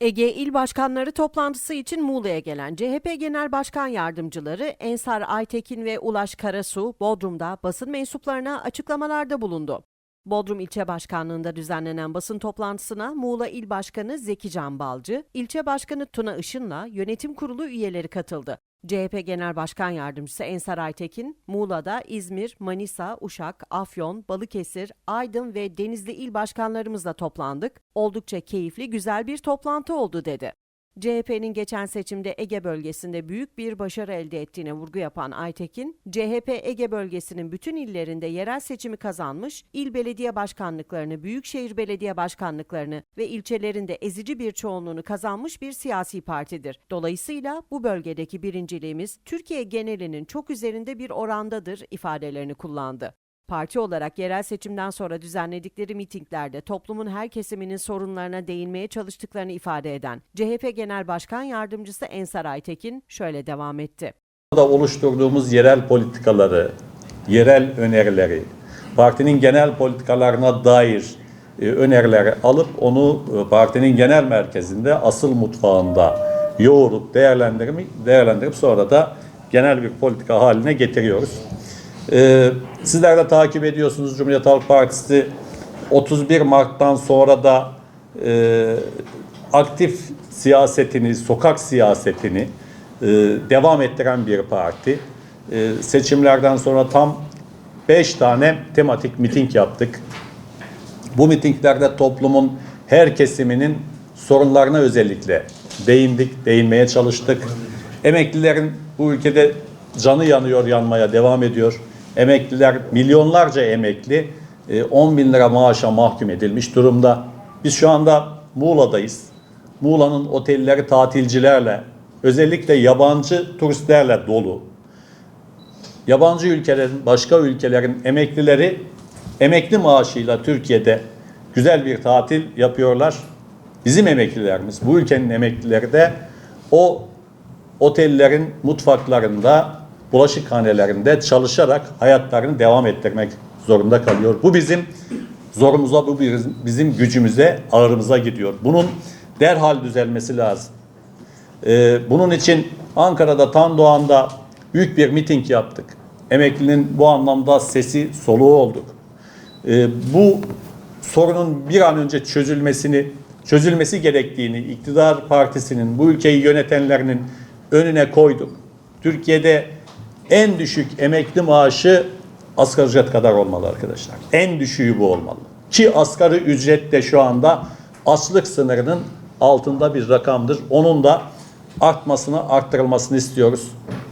Ege İl Başkanları toplantısı için Muğla'ya gelen CHP Genel Başkan Yardımcıları Ensar Aytekin ve Ulaş Karasu, Bodrum'da basın mensuplarına açıklamalarda bulundu. Bodrum İlçe Başkanlığı'nda düzenlenen basın toplantısına Muğla İl Başkanı Zeki Can Balcı, İlçe Başkanı Tuna Işın'la yönetim kurulu üyeleri katıldı. CHP Genel Başkan Yardımcısı Ensar Aytekin, Muğla'da İzmir, Manisa, Uşak, Afyon, Balıkesir, Aydın ve Denizli il başkanlarımızla toplandık. Oldukça keyifli, güzel bir toplantı oldu dedi. CHP'nin geçen seçimde Ege bölgesinde büyük bir başarı elde ettiğine vurgu yapan Aytekin, CHP Ege bölgesinin bütün illerinde yerel seçimi kazanmış, il belediye başkanlıklarını, büyükşehir belediye başkanlıklarını ve ilçelerinde ezici bir çoğunluğunu kazanmış bir siyasi partidir. Dolayısıyla bu bölgedeki birinciliğimiz Türkiye genelinin çok üzerinde bir orandadır ifadelerini kullandı. Parti olarak yerel seçimden sonra düzenledikleri mitinglerde toplumun her kesiminin sorunlarına değinmeye çalıştıklarını ifade eden CHP Genel Başkan Yardımcısı Ensar Aytekin şöyle devam etti. da oluşturduğumuz yerel politikaları, yerel önerileri, partinin genel politikalarına dair e, önerileri alıp onu e, partinin genel merkezinde, asıl mutfağında yoğurup değerlendirip, değerlendirip sonra da genel bir politika haline getiriyoruz. E, sizler de takip ediyorsunuz Cumhuriyet Halk Partisi 31 Mart'tan sonra da e, aktif siyasetini, sokak siyasetini e, devam ettiren bir parti. E, seçimlerden sonra tam 5 tane tematik miting yaptık. Bu mitinglerde toplumun her kesiminin sorunlarına özellikle değindik, değinmeye çalıştık. Emeklilerin bu ülkede canı yanıyor, yanmaya devam ediyor. Emekliler, milyonlarca emekli e, 10 bin lira maaşa mahkum edilmiş durumda. Biz şu anda Muğla'dayız. Muğla'nın otelleri tatilcilerle, özellikle yabancı turistlerle dolu. Yabancı ülkelerin, başka ülkelerin emeklileri emekli maaşıyla Türkiye'de güzel bir tatil yapıyorlar. Bizim emeklilerimiz, bu ülkenin emeklileri de o otellerin mutfaklarında, bulaşıkhanelerinde çalışarak hayatlarını devam ettirmek zorunda kalıyor. Bu bizim zorumuza, bu bizim, gücümüze, ağırımıza gidiyor. Bunun derhal düzelmesi lazım. Ee, bunun için Ankara'da Tandoğan'da büyük bir miting yaptık. Emeklinin bu anlamda sesi soluğu olduk. Ee, bu sorunun bir an önce çözülmesini çözülmesi gerektiğini iktidar partisinin bu ülkeyi yönetenlerinin önüne koyduk. Türkiye'de en düşük emekli maaşı asgari ücret kadar olmalı arkadaşlar. En düşüğü bu olmalı. Ki asgari ücret de şu anda açlık sınırının altında bir rakamdır. Onun da artmasını, arttırılmasını istiyoruz.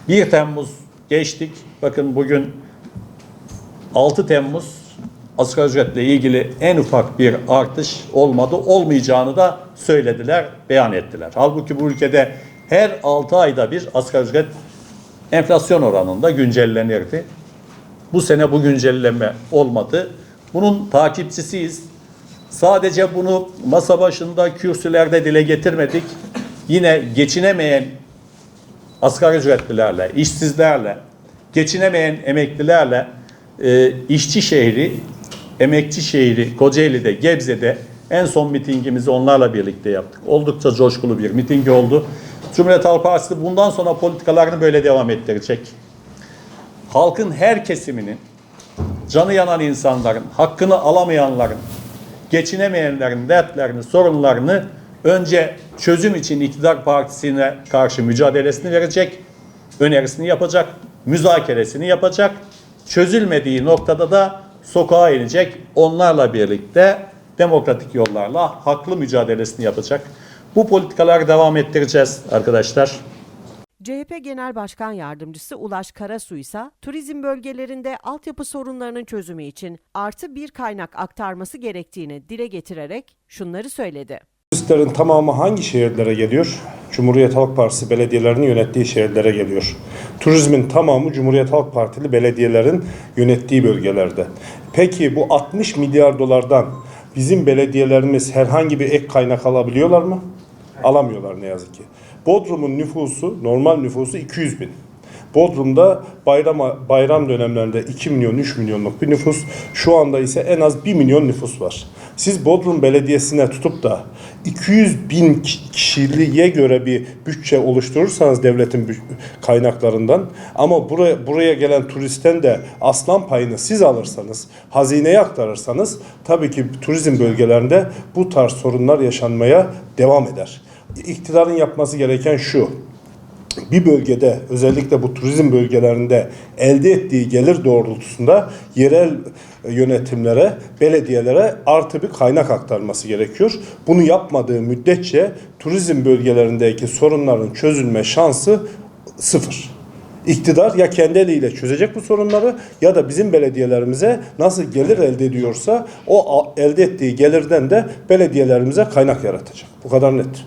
1 Temmuz geçtik. Bakın bugün 6 Temmuz asgari ücretle ilgili en ufak bir artış olmadı. Olmayacağını da söylediler, beyan ettiler. Halbuki bu ülkede her 6 ayda bir asgari ücret enflasyon oranında güncellenirdi. Bu sene bu güncelleme olmadı. Bunun takipçisiyiz. Sadece bunu masa başında kürsülerde dile getirmedik. Yine geçinemeyen asgari ücretlilerle, işsizlerle, geçinemeyen emeklilerle e, işçi şehri, emekçi şehri Kocaeli'de, Gebze'de en son mitingimizi onlarla birlikte yaptık. Oldukça coşkulu bir miting oldu. Cumhuriyet Halk Partisi bundan sonra politikalarını böyle devam ettirecek. Halkın her kesiminin, canı yanan insanların, hakkını alamayanların, geçinemeyenlerin dertlerini, sorunlarını önce çözüm için iktidar partisine karşı mücadelesini verecek, önerisini yapacak, müzakeresini yapacak. Çözülmediği noktada da sokağa inecek. Onlarla birlikte demokratik yollarla haklı mücadelesini yapacak. Bu politikaları devam ettireceğiz arkadaşlar. CHP Genel Başkan Yardımcısı Ulaş Karasu ise turizm bölgelerinde altyapı sorunlarının çözümü için artı bir kaynak aktarması gerektiğini dile getirerek şunları söyledi. Turistlerin tamamı hangi şehirlere geliyor? Cumhuriyet Halk Partisi belediyelerinin yönettiği şehirlere geliyor. Turizmin tamamı Cumhuriyet Halk Partili belediyelerin yönettiği bölgelerde. Peki bu 60 milyar dolardan bizim belediyelerimiz herhangi bir ek kaynak alabiliyorlar mı? Alamıyorlar ne yazık ki. Bodrum'un nüfusu, normal nüfusu 200 bin. Bodrum'da bayram, bayram dönemlerinde 2 milyon 3 milyonluk bir nüfus. Şu anda ise en az 1 milyon nüfus var. Siz Bodrum Belediyesi'ne tutup da 200 bin ki- kişiliğe göre bir bütçe oluşturursanız devletin kaynaklarından ama buraya buraya gelen turistten de aslan payını siz alırsanız, hazineye aktarırsanız tabii ki turizm bölgelerinde bu tarz sorunlar yaşanmaya devam eder. İktidarın yapması gereken şu bir bölgede özellikle bu turizm bölgelerinde elde ettiği gelir doğrultusunda yerel yönetimlere, belediyelere artı bir kaynak aktarması gerekiyor. Bunu yapmadığı müddetçe turizm bölgelerindeki sorunların çözülme şansı sıfır. İktidar ya kendi eliyle çözecek bu sorunları ya da bizim belediyelerimize nasıl gelir elde ediyorsa o elde ettiği gelirden de belediyelerimize kaynak yaratacak. Bu kadar net.